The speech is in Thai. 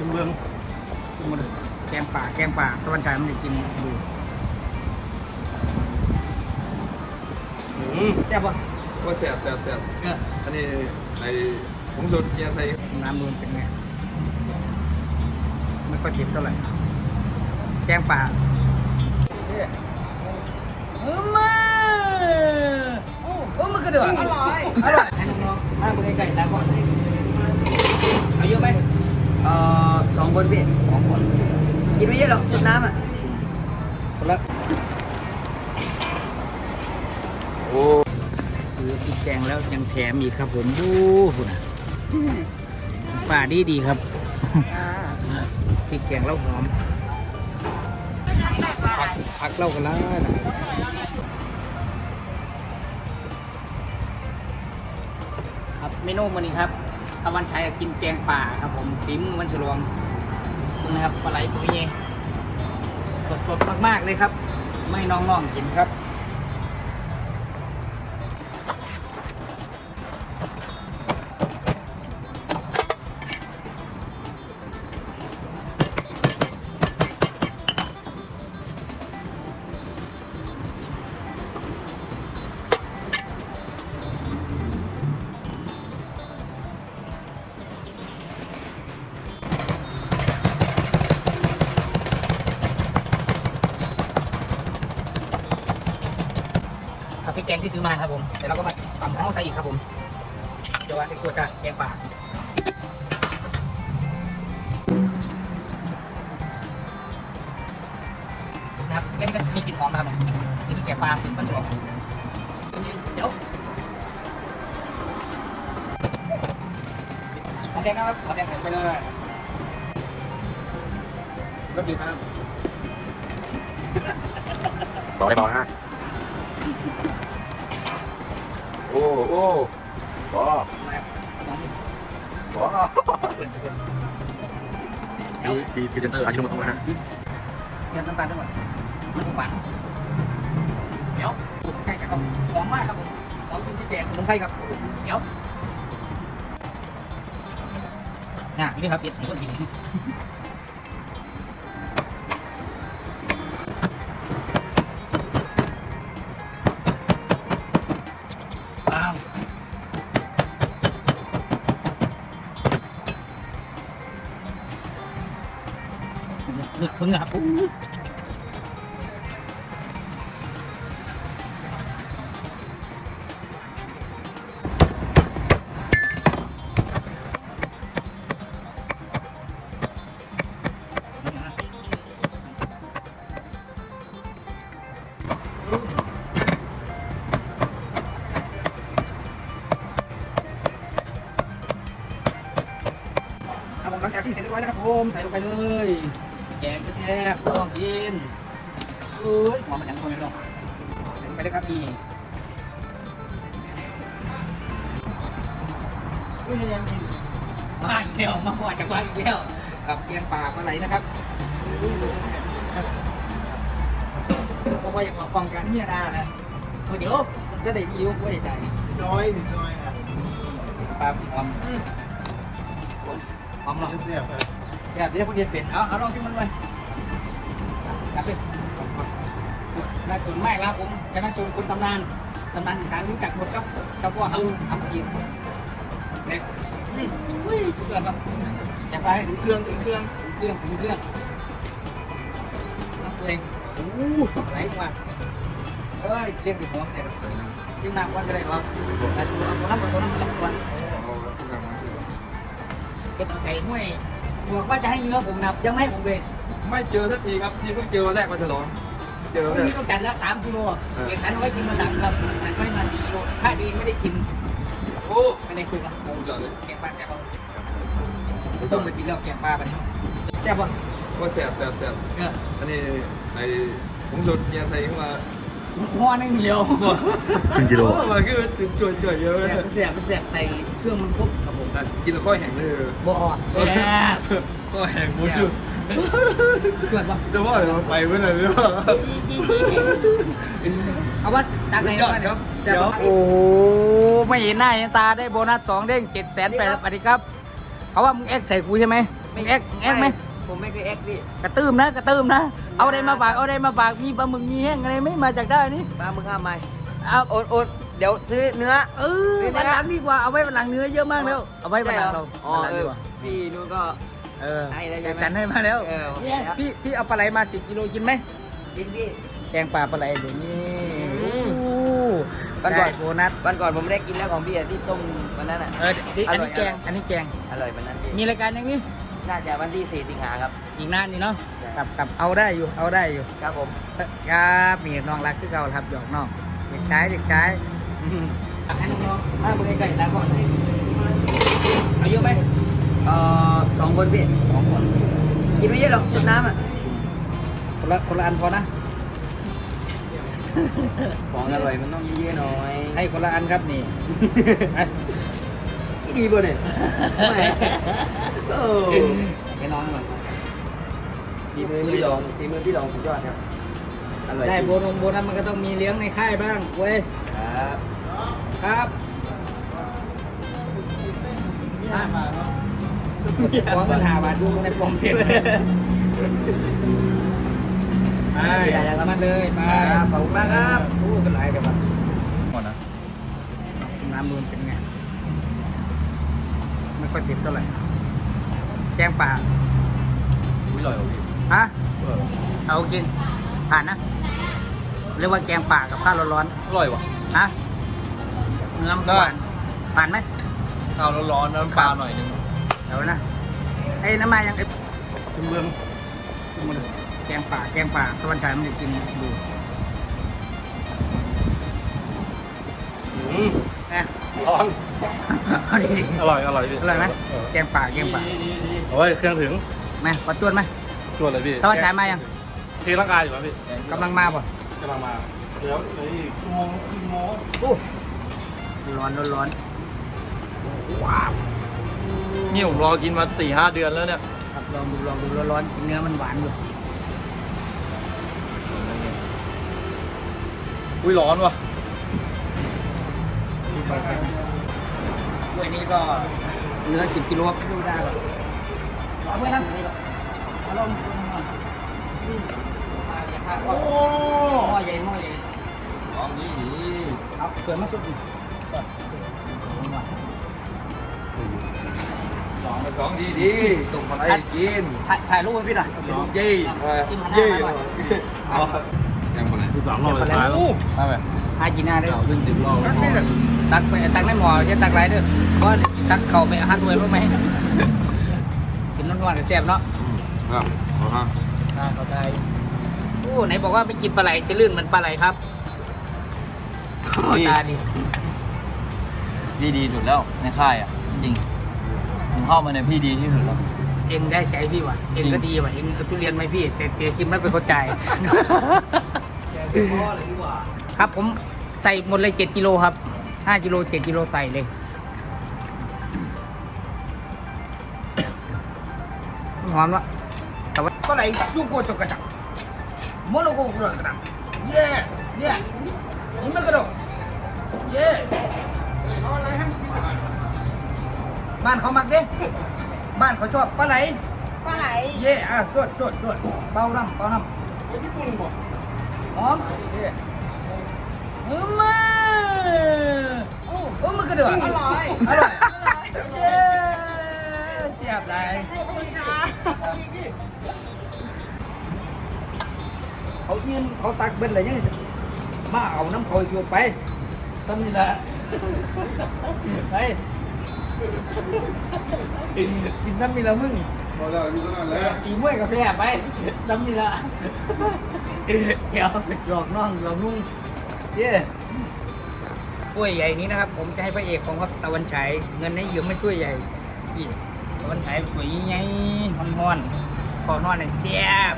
สมเบืองสมมุติแกงป่าแกงป่าตะวันฉายมันจะกินดูอืมแซ่บป่ะก็แซ่บแซ่บแซ่บเอออันนี้ไอ้ผงสดเกียร์ใส่น้ำมันเป็นไงไม่ค่อยเผ็ดเท่าไหร่แกงป่าเออมาโอ้โอ้มันก็เดือดอร่อยอร่อยให้น้องๆมาเบิ่งใกล้ๆตาก่อนเอาเยอะไหม เอ่อสองคนพี่สองคน กินไม่เยอะหรอกสุดน้ำอะคนละโอ้ซื้อพริกแกงแล้วยังแถมอีกครับผมดูคุณนะป่าดีดีๆครับพริกแกงแล้วหอมผักผักเล่ากันแล้วนะครับเมนูวันนี้ครับ ตะวันชัยกินแกงป่าครับผมฝีมือวันฉลองคุณนะครับปลาไหลตัวนี้สดๆมากๆเลยครับ ไม่น้องๆกินครับ กแกงที่ซื้อมาครับผมเดี๋ยวเราก็มาตำของเราใส่อีกครับผมเดี๋ยวว่าไอ้ตัวกะแกงป่านะครับแกงนี้ก็มีกลิ่นหอมนะครับเนี่ยนี่คือแกงปลาสูตรมันจะออกเดี๋ยวหอมแดงนะครับหอมแดงใส่ไปเลยรสดีครับต่อได้ต่อฮะ โอ้โอ้ต่อต่อมีมีพรีเซนเตอร์อายุโนโตะนะฮะเติมน้ำตาลทั้งหมดมันหวานเดี๋ยวสุดใกล้กันครับหอมมากครับผมหอมจริงที่แจกสมุนไพรครับเดี๋ยวน่ะนี่ครับเด็ดคนกิน เลือกเพิ่งครับครับผมหลังจากที่เสร็จเรียบร้อยแล้วครับผมใส่ลงไปเลย แกงแซ่บๆต้องกินเอ้ยหอมมันยังคงไม่ลงใส่ลงไปเลยครับพี่อุ้ยยังกินมาอีกแล้วมาหัวจากบ้านอีกแล้วกับแกงป่าปลาไหลนะครับเพราะว่าอยากมาฟังกันเนี่ยนานะเดี๋ยวมันจะได้ยิ้วไม่ได้ใจซอยซอยอะปลาหอมหอมหรอเสียบ อยากเรียกพวกเย็นเป็นเอาเอาลองซิมันไปจับไปน่าจุนมากแล้วผมจะน่าจุนคนตำนานตำนานอีสานรู้จักหมดครับเจ้าพ่อทำทำซีนเด็กอุ้ยสุดยอดครับอยากไปถึงเครื่องถึงเครื่องถึงเครื่องถึงเครื่องตัวเองโอ้ไหนมาเฮ้ยเรียกติดหัวแต่ซิมน้ำวันก็ได้หรอแต่ตัวตัวน้ำตัวน้ำตัวน้ำเป็นไก่ห้วย บอกว่าจะให้เนื้อผมนะยังไม่ให้ผมเลยไม่เจอสักทีครับที่เพิ่งเจอวันแรกวันฉลองเจอพวันรุ่งแรนี้กต้องจัดแล้วสามกิโลเสียสันเอาไว้กินวันหลังครับเสียสันก็ให้มาสี่กิโลถ้าตัวเองไม่ได้กินโอ้ไม่ได้คุยนะงงจังเลยแกงปลาแซ่บเอาต้มไปกินแล้วแกงปลาไปแซ่บป่ะก็แซ่บแซ่บแซ่บเอออันนี้ไอ้ผงสดเกียร์ใส่เข้ามาห่อนึงเดียว ครึ่งกิโลมันคือถึงจวนจ่อยเยอะเลยแซ่บแซ่บใส่เครื่องมันครบครับผ มกินแล้วค่อยแห้งเลยบ่แซ่บก็แห้งหมดอยู่เกิดป่ะจะว่าเราไปเมื่อไหร่หรือเปล่าเอาว่าตักไหนยอดครับเดี๋ยวโอ้ไม่เห็นหน้าเห็นตาได้โบนัสสองเด้งเจ็ดแสนแปดสวัสดีครับ เขาว่ามึงแอคใส่กูใช่ไหมใแอกแอกไหมผมไม่เคยแอกพี่กระตื้มนะกระตื้มนะ เอาอะไรมาฝากเอาอะไรมาฝากมีปลาหมึกมีแห้งอะไรไหม่มาจากได้นี่ปลามึงห้ามไหมเอาโอดโอด เดี๋ยวซื้อเนื้อ เออวันหลังดีกว่าเอาไว้วันหลังเนื้อเยอะมากแล้ว เอาไว้วันหลังเราอ๋อวันหลังเอดีอกว่าพี่นู้นก็ เออให้แล้วใช่ไหมสันให้มาแล้ว เออโอเคเนี่ยครับพี่พี่เอาปลาไหลมาสิบกิโลกินไหมกินพี่ แกงปลาปลาไหลเดี๋ยวนี้อืมโอ้วันก่อนได้โบนัสวันก่อนผมได้กินแล้วของพี่อะที่ต้มวันนั้นอะ เออนี่อันอร่นี้อยแกงอันนี้แกงอร่อยวันนั้นพี่มีรายการอย่างนี้น่าจะวันที่4สิงหาครับ อีกนานนี่เนาะใช่กับกับเอาได้อยู่เอาได้อยู่ ครับผม ครับมีน้องรักคือเราครับหยอกน้องเด็กชายเด็กชาย อืมอะให้น้องๆมาเบิ่งใกล้ๆตาก่อนเอาเยอะไหมเอ่อสองคนพี่สองคนกินไม่เยอะหรอกสุดน้ำอะคนละคนละอันพอนะ ของอร่อยมันต้องเยอะๆหน่อยให้คนละอันครับนี่ ที่ดีบ่เนี่ยไม่โอ้ให้น้องหน่อย ฝีมือพี่ดองฝีมือพี่ดองสุดยอดครับ อร่อยได้จริงโบนงโบนัสมันก็ต้องมีเลี้ยงในค่ายบ้างเว้ย ครับครับห้าบาทวางเงินหาบาทดูในปลอมเพชรไปมาเลยไปครับขอบคุณมากครับโอ้เป็นไรกันบ้างก่อนนะน้ำมือเป็นไง ไม่ค่อยติดเท่าไหร่ แกงป่าไม่อร่อยหรอกพี่ฮะอร่อยหรอเอาจริง ผ่านนะ เรียกว่าแกงป่ากับข้าวร้อนอร่อยว่ะ ๆฮะเนื้อมันได้ หวานผ่านไหมข้าวร้อนๆน้ำปลาหน่อยนึงเดี๋ยวนะไอ้น้ำมายังไอ้ชิมเบืองชิมมาเลยแกงป่าแกงป่าตะวันฉายมันจะกินดูอืมนะร้อน เอาดิอร่อย อร่อยพี่อร่อยไหมแกงป่าแกงป่าดีดีดีโอ้ย เครื่องถึงไหมขอจวนไหมตัวเลยพี่ตะวันฉายมายัง ทีร่างกายอยู่แล้วพี่กำลังมาป่ะกำลังมาเดี๋ยวเดี๋ยวอีกชั่วโมงครึ่งโมงโอ้ร้อนร้อนร้อนนี่ผมรอกินมาสี่ห้าเดือนแล้วเนี่ยครับลองดูลองดูร้อนร้อนกินเนื้อมันหวานอยู่อุ้ยร้อนว่ะถ้วยนี้ก็เนื้อสิบกิโลไม่ดูได้หรอกเอาไว้นะเอาลง โอ้หม้อใหญ่หม้อใหญ่ร้อนนี่ดีเอาเปิดมาสุดดิสองสองดีดีตกมาอะไรกินถ่ายถ่ายรูปให้พี่หน่อยเย่กินหันหน้ามาหน่อยยังหมดเลยคือสามรอบสุดท้ายแล้วใช่ไหมหากินหน้าได้เราขึ้นสิบรอบตักไปตักในหม้อจะตักไรเด้อเพราะตักเข่าไปอาหารด้วยรู้ไหมกินร้อนๆกับแซ่บเนาะครับเอฮะอ่าเข้าใจโอ้ไหนบอกว่าไม่กินปลาไหลจะลื่นเหมือนปลาไหลครับตาดีพี่ดีสุดแล้วในค่ายอะ จริงผมเข้ามาในยพี่ดีที่สุดแล้ว เองได้ใจพี่ว่ะ เองก็ดีว่ะ เองเอาทุเรียนไหมพี่ แต่เสียคิมไม่เป็นเข้าใจครับผมใส่หมดเลยเจ็ดกิโลครับห้ากิโลเจ็ดกิโลใส่เลยหอมละแต่ว่าก็ไหลสู้โกจกกระจัง โมโนโกกระจังเย่เย่นี่มันกระโดดเย่เอาอะไรให้มันบ้านเขามักเด้บ้านเขาชอบปลาไหล ปลาไหลเย่อะสวดสวดสวดเบาน้ำเบาน้ำหอมเย่เออมาโอ้โอ้มันกระโดดอร่อย อร่อย เย้เสียบไรขอบคุณค่ะ เขายืนเขาตักเบ็ดอะไรยังไงมาเอาน้ำเขาชวนไปทำนี่แหละไปกินกินซ้ำนี่ละมึงพอแล้วมีเท่านั้นแหละตีมวยกาแฟไปซ้ำนี่ละเดี๋ยวหลอกน้องหลอกนุ่งเย้ถ้วยใหญ่นี้นะครับ ผมจะให้พระเอกของครับตะวันฉายเงินให้ยืมไม่ช่วยใหญ่พี่ตะวันฉายถ้วยใหญ่ๆฮ้อนๆขอนอนหน่อยเสียบ